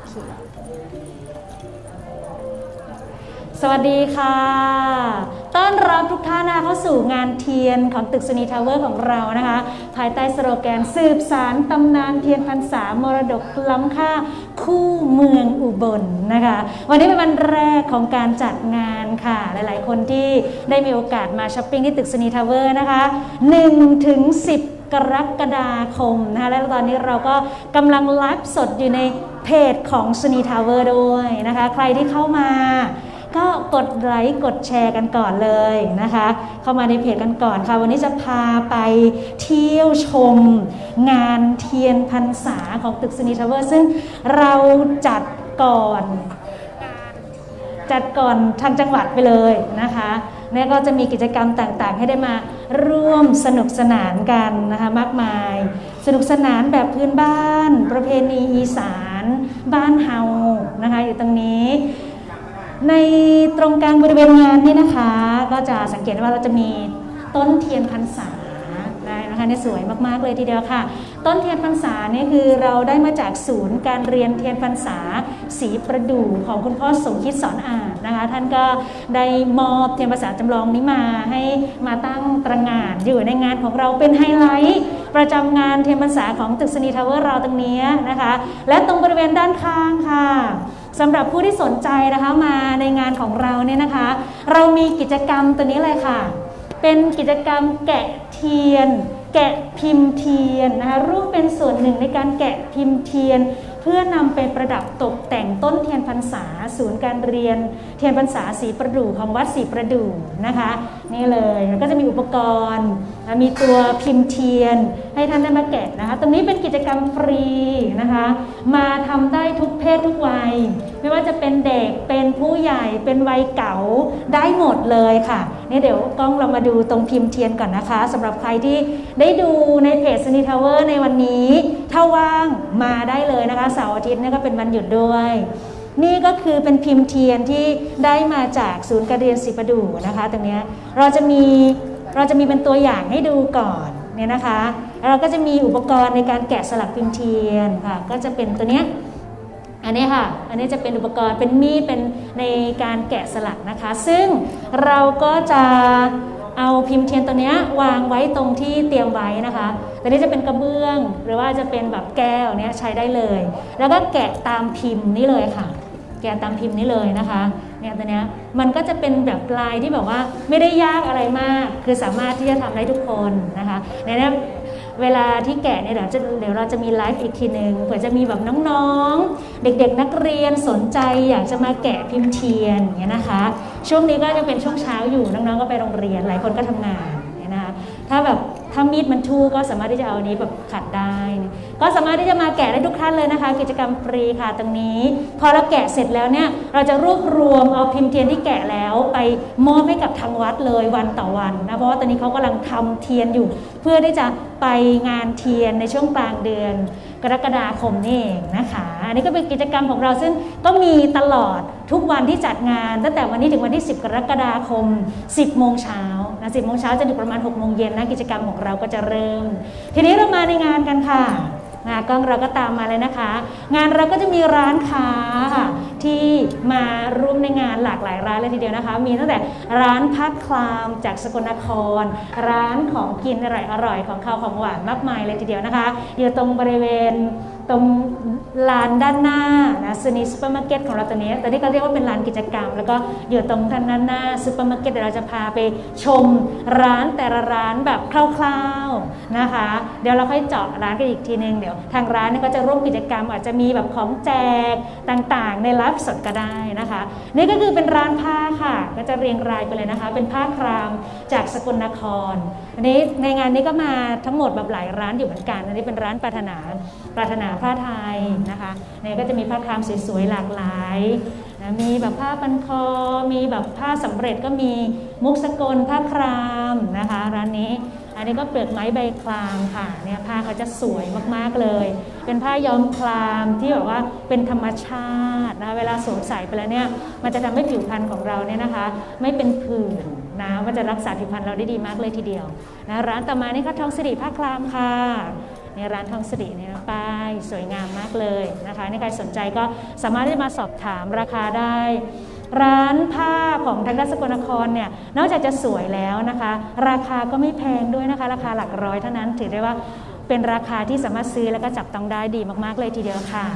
โอเค สวัสดีค่ะ ต้อนรับทุกท่านนะคะเข้าสู่งานเทียนของตึกสุนีทาวเวอร์ของเรานะคะ ภายใต้สโลแกนสืบสารตำนานเทียนพรรษามรดกล้ำค่าคู่เมืองอุบลนะคะ วันนี้เป็นวันแรกของการจัดงานค่ะ หลายๆ คนที่ได้มีโอกาสมาช้อปปิ้งที่ตึกสุนีทาวเวอร์นะคะ1ถึง10กรกฎาคมนะคะและตอนนี้เราก็กำลังไลฟ์สดอยู่ใน เพจของสุนีทาวเวอร์ด้วยนะคะ ใครที่เข้ามา ก็กดไลค์กดแชร์กันก่อนเลยนะคะ เข้ามาในเพจกันก่อนค่ะ วันนี้จะพาไปเที่ยวชมงานเทียนพรรษาของตึกสนีทาวเวอร์ ซึ่งเราจัดก่อนจัดก่อนทางจังหวัดไปเลยนะคะแล้วก็จะมีกิจกรรมต่างๆ ให้ได้มาร่วมสนุกสนานกันนะคะมากมาย สนุกสนานแบบพื้นบ้าน ประเพณีอีสาน บ้านเฮานะคะอยู่ตรงนี้ ในตรงกลางบริเวณงานนี่นะคะ ก็จะสังเกตว่าเราจะมีต้นเทียนพรรษา นะคะเนี่ยสวยมากๆเลยทีเดียวค่ะ ต้นเทียนพรรษาเนี่ยคือเราได้มาจากศูนย์การเรียนเทียนพรรษาสีประดู่ของคุณพ่อสมคิดสอนอ่านนะคะ ท่านก็ได้มอบเทียนพรรษาจำลองนี้มาให้มาตั้งตระงานอยู่ในงานของเราเป็นไฮไลท์ประจำงานเทียนพรรษาของตึกสนีทาวเวอร์เราตรงนี้นะคะ และตรงบริเวณด้านข้างค่ะสำหรับผู้ที่สนใจนะคะมาในงานของเราเนี่ยนะคะ เรามีกิจกรรมตัวนี้เลยค่ะ เป็นกิจกรรมแกะเทียน แกะพิมพ์เทียนนะคะร่วมเป็นส่วนหนึ่งในการแกะพิมพ์เทียน เพื่อนำไปประดับตกแต่งต้นเทียนพรรษา ศูนย์การเรียนเทียนพรรษาสีประดู่ของวัดสีประดู่นะคะ นี่เลยแล้วก็จะมีอุปกรณ์ มีตัวพิมพ์เทียน ให้ท่านได้มาแกะนะคะ ตรงนี้เป็นกิจกรรมฟรีนะคะ มาทำได้ทุกเพศทุกวัย ไม่ว่าจะเป็นเด็กเป็นผู้ใหญ่เป็นวัยเก่าได้หมดเลยค่ะนี่เดี๋ยวกล้องเรามาดูตรงพิมพ์เทียนก่อนนะคะสำหรับใครที่ได้ดูในเพจสนีทาวเวอร์ในวันนี้ ถ้าว่างมาได้เลยนะคะเสาร์อาทิตย์นี่ก็เป็นวันหยุดด้วย นี่ก็คือเป็นพิมพ์เทียนที่ได้มาจากศูนย์การเรียนศิประดูนะคะตรงนี้เราจะมีเราจะมีเป็นตัวอย่างให้ดูก่อนเนี่ยนะคะแล้วเราก็จะมีอุปกรณ์ในการแกะสลักพิมพ์เทียนค่ะก็จะเป็นตัวเนี้ยอันนี้ค่ะ อันนี้จะเป็นอุปกรณ์เป็นมีดเป็นในการแกะสลักนะคะ ซึ่งเราก็จะเอาพิมพ์เทียนตัวเนี้ยวางไว้ตรงที่เตรียมไว้นะคะตัวนี้จะเป็นกระเบื้อง หรือว่าจะเป็นแบบแก้วเนี้ยใช้ได้เลย แล้วก็แกะตามพิมพ์นี่เลยค่ะ แกะตามพิมพ์นี้เลยนะคะเนี่ยตัวเนี้ยมันก็จะเป็นแบบลายที่แบบว่าไม่ได้ยากอะไรมาก คือสามารถที่จะทำได้ทุกคนนะคะในนี้เวลาที่แกะเนี่ยเดี๋ยวจะเดี๋ยวเราจะมีไลฟ์อีกทีหนึ่งเผื่อจะมีแบบน้องๆ เด็กๆ นักเรียนสนใจอยากจะมาแกะพิมพ์เทียนอย่างเงี้ยนะคะ ช่วงนี้ก็จะเป็นช่วงเช้าอยู่น้องๆก็ไปโรงเรียนหลายคนก็ทำงานเนี่ยนะคะถ้าแบบถ้ามีดมันทู่ก็สามารถที่จะเอาอันนี้แบบขัดได้ ก็สามารถที่จะมาแกะได้ทุกท่านเลยนะคะ กิจกรรมฟรีค่ะตรงนี้ พอเราแกะเสร็จแล้วเนี่ยเราจะรวบรวมเอาพิมพ์เทียนที่แกะแล้วไปมอบให้กับทางวัดเลยวันต่อวันนะเพราะว่าตอนนี้เขากำลังทำเทียนอยู่ เพื่อที่จะไปงานเทียนในช่วงกลางเดือน กรกฎาคมนี่เองนะคะ อันนี้ก็เป็นกิจกรรมของเราซึ่งก็มีตลอดทุกวันที่จัดงาน ตั้งแต่วันนี้ถึงวันที่ 10 กรกฎาคม 10 โมงเช้า นะ10โมงเช้าจนถึงประมาณ6โมงเย็นนะกิจกรรมของเราก็จะเริ่ม ทีนี้เรามาในงานกันค่ะงานกล้องเราก็ตามมาเลยนะคะ งานเราก็จะมีร้านค้าค่ะที่มาร่วมในงานหลากหลายร้านเลยทีเดียวนะคะ มีตั้งแต่ร้านพักคลามจากสกลนคร ร้านของกินอร่อยอร่อยของข้าวของหวานมากมายเลยทีเดียวนะคะอยู่ตรงบริเวณตรง ลานด้านหน้านะซูนีซูเปอร์มาร์เก็ตของเราตัวนี้ตอนนี้ก็เรียกว่าเป็นลานกิจกรรม แล้วก็อยู่ตรงด้านหน้าซูเปอร์มาร์เก็ตเดี๋ยวเราจะพาไปชมร้านแต่ละร้านแบบคร่าวๆนะคะ เดี๋ยวเราค่อยเจาะร้านกันอีกทีนึงเดี๋ยวทางร้านเนี่ยก็จะร่วมกิจกรรม อาจจะมีแบบของแจกต่างๆ ในไลฟ์สดก็ได้นะคะ นี่ก็คือเป็นร้านผ้าค่ะ ก็จะเรียงรายไปเลยนะคะ เป็นผ้าครามจากสกลนครอันนี้ในงานนี้ก็มาทั้งหมดแบบหลายร้านอยู่เหมือนกันอันนี้เป็นร้านปรารถนาปรารถนาผ้าไทยนะคะเนี่ยก็จะมีผ้าครามสวยๆหลากหลายนะมีแบบผ้าพันคอ มีแบบผ้าสำเร็จก็มีมุกสกลผ้าครามนะคะร้านนี้อันนี้ก็เปลือกไม้ใบคลามค่ะเนี่ยผ้าเขาจะสวยมากๆเลย เป็นผ้าย้อมคลามที่แบบว่าเป็นธรรมชาตินะเวลาสวมใส่ไปแล้วเนี่ยมันจะทำให้ผิวพรรณของเราเนี่ยนะคะ ไม่เป็นผื่นนะมันจะรักษาผิวพรรณเราได้ดีมากเลยทีเดียวนะร้านต่อมานี่ค่ะทองสิริผ้าคลามค่ะ ในร้านทองสิริเนี่ยป้ายสวยงามมากเลยนะคะในใครสนใจก็สามารถที่มาสอบถามราคาได้ ร้านผ้าของทางด้านสกลนครเนี่ยนอกจากจะสวยแล้วนะคะ ราคาก็ไม่แพงด้วยนะคะ ราคาหลักร้อยเท่านั้นถือได้ว่าเป็นราคาที่สามารถซื้อแล้วก็จับต้องได้ดีมากๆเลยทีเดียวค่ะ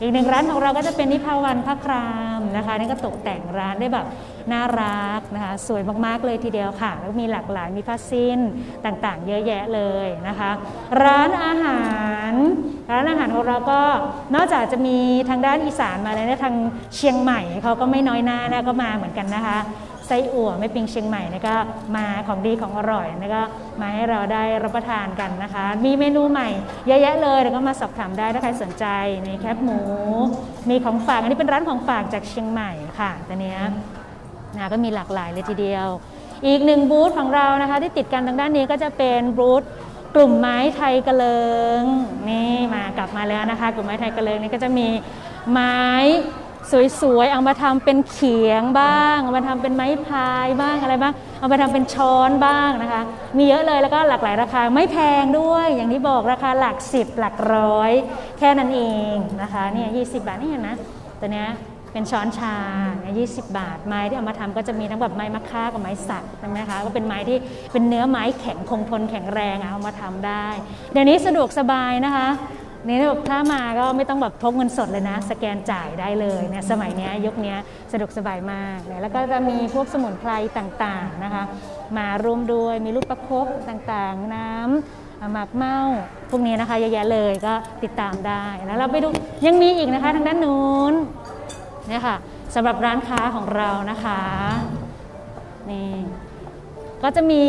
อีกหนึ่งร้านของเราก็จะเป็นนิพาวันผ้าครามนะคะ นี่ก็ตกแต่งร้านได้แบบน่ารักนะคะ สวยมากๆเลยทีเดียวค่ะ แล้วมีหลากหลายมีผ้าสิ้นต่างๆ เยอะแยะเลยนะคะ ร้านอาหาร ร้านอาหารของเราก็นอกจากจะมีทางด้านอีสานมาแล้วเนี่ยทางเชียงใหม่เขาก็ไม่น้อยหน้านะก็มาเหมือนกันนะคะ ไส้อั่วไม่ปิงเชียงใหม่เนี่ยก็มาของดีของอร่อยแล้วก็มาให้เราได้รับประทานกันนะคะ มีเมนูใหม่เยอะแยะเลยแล้วก็มาสอบถามได้ถ้าใครสนใจในแคบหมู มีของฝากอันนี้เป็นร้านของฝากจากเชียงใหม่ค่ะตัวเนี้ยนะก็มีหลากหลายเลยทีเดียว อีกหนึ่งบูธของเรานะคะ ที่ติดกันทางด้านนี้ก็จะเป็นบูธกลุ่มไม้ไทยกระเลิงนี่มากลับมาแล้วนะคะ กลุ่มไม้ไทยกระเลิงนี่ก็จะมีไม้ สวยๆ เอามาทำเป็นเขียงบ้างเอามาทำเป็นไม้พายบ้างอะไรบ้าง เอามาทำเป็นช้อนบ้างนะคะ มีเยอะเลยแล้วก็หลากหลายราคาไม่แพงด้วย อย่างที่บอกราคาหลักสิบหลักร้อย แค่นั้นเองนะคะเนี่ยยีบาทนี่เห็นไหมตัวเนี้ยเป็นช้อนชาเนี่ยยีบาท ไม้ที่เอามาทำก็จะมีทั้งแบบไม้มะค่ากับไม้สักใช่ไหมคะ ก็เป็นไม้ที่เป็นเนื้อไม้แข็งคงทนแข็งแรงอะเอามาทำได้ เดี๋ยวนี้สะดวกสบายนะคะ นี่แบบถ้ามาก็ไม่ต้องแบบพกเงินสดเลยนะ สแกนจ่ายได้เลยเนี่ยสมัยนี้ยุคนี้สะดวกสบายมากเนี่ยแล้วก็จะมีพวกสมุนไพรต่างๆนะคะ มาร่วมด้วยมีลูกประคบต่างๆ น้ำหมากเมาพวกนี้นะคะเยอะแยะเลยก็ติดตามได้แล้วเราไปดูยังมีอีกนะคะทางด้านนู้นเนี่ยค่ะสำหรับร้านค้าของเรานะคะนี่ ก็จะมี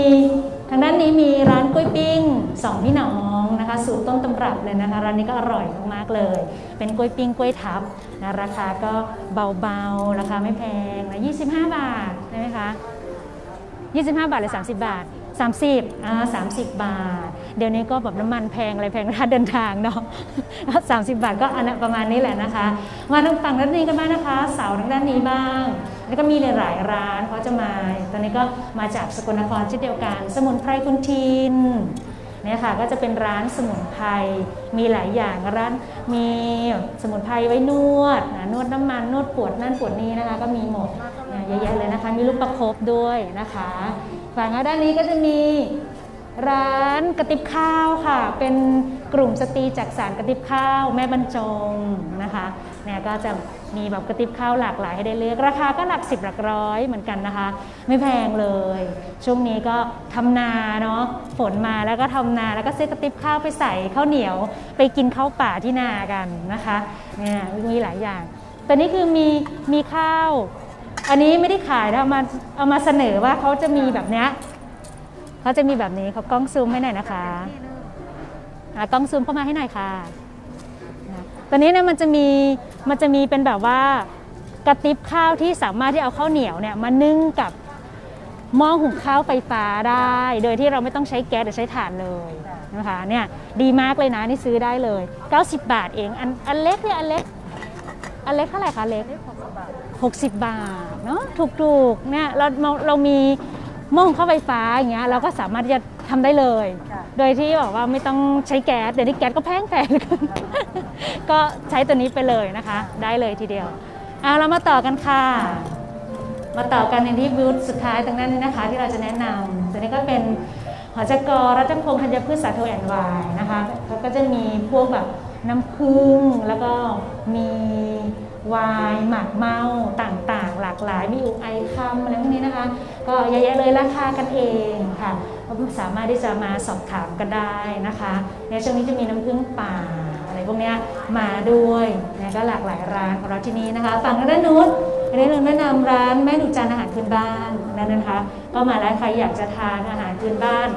ทางด้านนี้มีร้านกล้วยปิ้งสองพี่น้องนะคะสูตรต้นตำรับเลยนะคะร้านนี้ก็อร่อยมากๆเลย เป็นกล้วยปิ้งกล้วยทับนะราคาก็เบาๆราคาไม่แพงนะ25 บาทใช่ไหมคะ25 บาทหรือ30 บาท 30อ่า30 บาท เดี๋ยวนี้ก็แบบน้ำมันแพงอะไรแพงค่าเดินทางเนาะ30 บาทก็อันนั้นประมาณนี้แหละนะคะ มาทางฝั่งด้านนี้กันบ้างนะคะ เสาทางด้านนี้บ้าง แล้วก็มีหลายๆร้านเขาจะมา ตอนนี้ก็มาจากสกลนครเช่นเดียวกัน สมุนไพรคุณทินเนี่ยค่ะก็จะเป็นร้านสมุนไพรมีหลายอย่างร้านมีสมุนไพรไว้นวดนะนวดน้ำมันนวดปวดนั่นปวดนี้นะคะ ก็มีหมดเนี่ยเยอะแยะเลยนะคะ มีลูกประคบด้วยนะคะฝั่งด้านนี้ก็จะมีร้านกระติบข้าวค่ะ เป็น กลุ่มสตรีจากสารกระติบข้าวแม่บรรจงนะคะเนี่ยก็จะมีแบบกระติบข้าวหลากหลายให้ได้เลือก ราคาก็หลักสิบหลักร้อยเหมือนกันนะคะ ไม่แพงเลย ช่วงนี้ก็ทำนาเนาะฝนมาแล้วก็ทำนาแล้วก็ซื้อกระติบข้าวไปใส่ข้าวเหนียว ไปกินข้าวป่าที่นากันนะคะเนี่ยมีหลายอย่าง แต่นี่คือมีมีข้าว อันนี้ไม่ได้ขายนะเอามาเอามาเสนอว่าเขาจะมีแบบเนี้ยเขาจะมีแบบนี้เขากล้องซูมให้หน่อยนะคะ กล้องซูมเข้ามาให้หน่อยค่ะนะตอนนี้เนี่ยมันจะมีมันจะมีเป็นแบบว่ากระติบข้าวที่สามารถที่เอาข้าวเหนียวเนี่ยมานึ่งกับหม้อหุงข้าวไฟฟ้าได้ โดยที่เราไม่ต้องใช้แก๊สหรือใช้ถ่านเลยนะคะเนี่ยดีมากเลยนะนี่ซื้อได้เลย 90 บาทเองอันอันเล็กเนี่ยอันเล็กอันเล็กเท่าไหร่คะเล็ก60 บาทเนาะถูกๆเนี่ยเราเราเรามีหม้อหุงข้าวไฟฟ้าอย่างเงี้ยเราก็สามารถจะ ทำได้เลยโดยที่บอกว่าไม่ต้องใช้แก๊สเดี๋ยวนี้แก๊สก็แพงแพง ก็ใช้ตัวนี้ไปเลยนะคะ ได้เลยทีเดียวเอาเรามาต่อกันค่ะ มาต่อกันในที่บูธสุดท้ายตรงนั้นนะคะ ที่เราจะแนะนำตัวนี้ก็เป็นหอจกรัตนพงษ์ธัญพืชสาโทแอนด์ไวน์นะคะแล้วก็จะมีพวกแบบน้ำผึ้งแล้วก็มีไวน์หมักเมาต่างๆ หลากหลายมีอุไอคำอะไรพวกนี้นะคะ ก็เยอะแยะเลยราคากันเองค่ะก็ สามารถที่จะมาสอบถามกันได้นะคะในช่วงนี้จะมีน้ำผึ้งป่าอะไรพวกนี้มาด้วยนะก็หลากหลายร้านของเราที่นี้นะคะฝั่งด้านนู้นอันนี้เราแนะนำร้านแม่หนูจันอาหารพื้นบ้านนั่นนะคะ ก็มาแล้วใครอยากจะทานอาหารพื้นบ้าน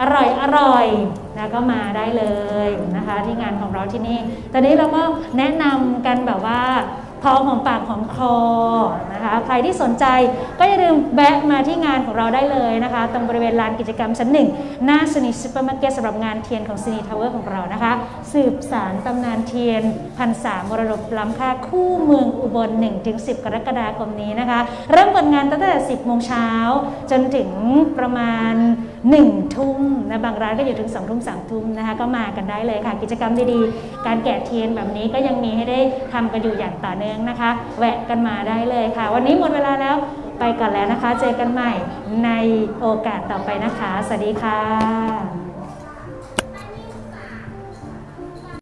อร่อยอร่อยนะก็มาได้เลยนะคะ ที่งานของเราที่นี่ตอนนี้เราก็แนะนำกันแบบว่า พอหอมปากหอมคอนะคะใครที่สนใจก็อย่าลืมแวะมาที่งานของเราได้เลยนะคะ ตรงบริเวณลานกิจกรรมชั้นหนึ่งหน้าสนิทซูเปอร์มาร์เก็ตสำหรับงานเทียนของซินีทาวเวอร์ของเรานะคะ สืบสารตำนานเทียนพันสามมรดกล้ำค่าคู่เมืองอุบล 1-10 กรกฎาคมนี้นะคะ เริ่มเปิดงานตั้งแต่ 10 โมงเช้าจนถึงประมาณ หนึ่งทุ่มนะบางร้านก็อยู่ถึงสองทุ่มสามทุ่มนะคะก็มากันได้เลยค่ะ กิจกรรมดีๆ การแกะเทียนแบบนี้ก็ยังมีให้ได้ทำกันอยู่อย่างต่อเนื่องนะคะ แวะกันมาได้เลยค่ะ วันนี้หมดเวลาแล้วไปก่อนแล้วนะคะ เจอกันใหม่ในโอกาสต่อไปนะคะ สวัสดีค่ะ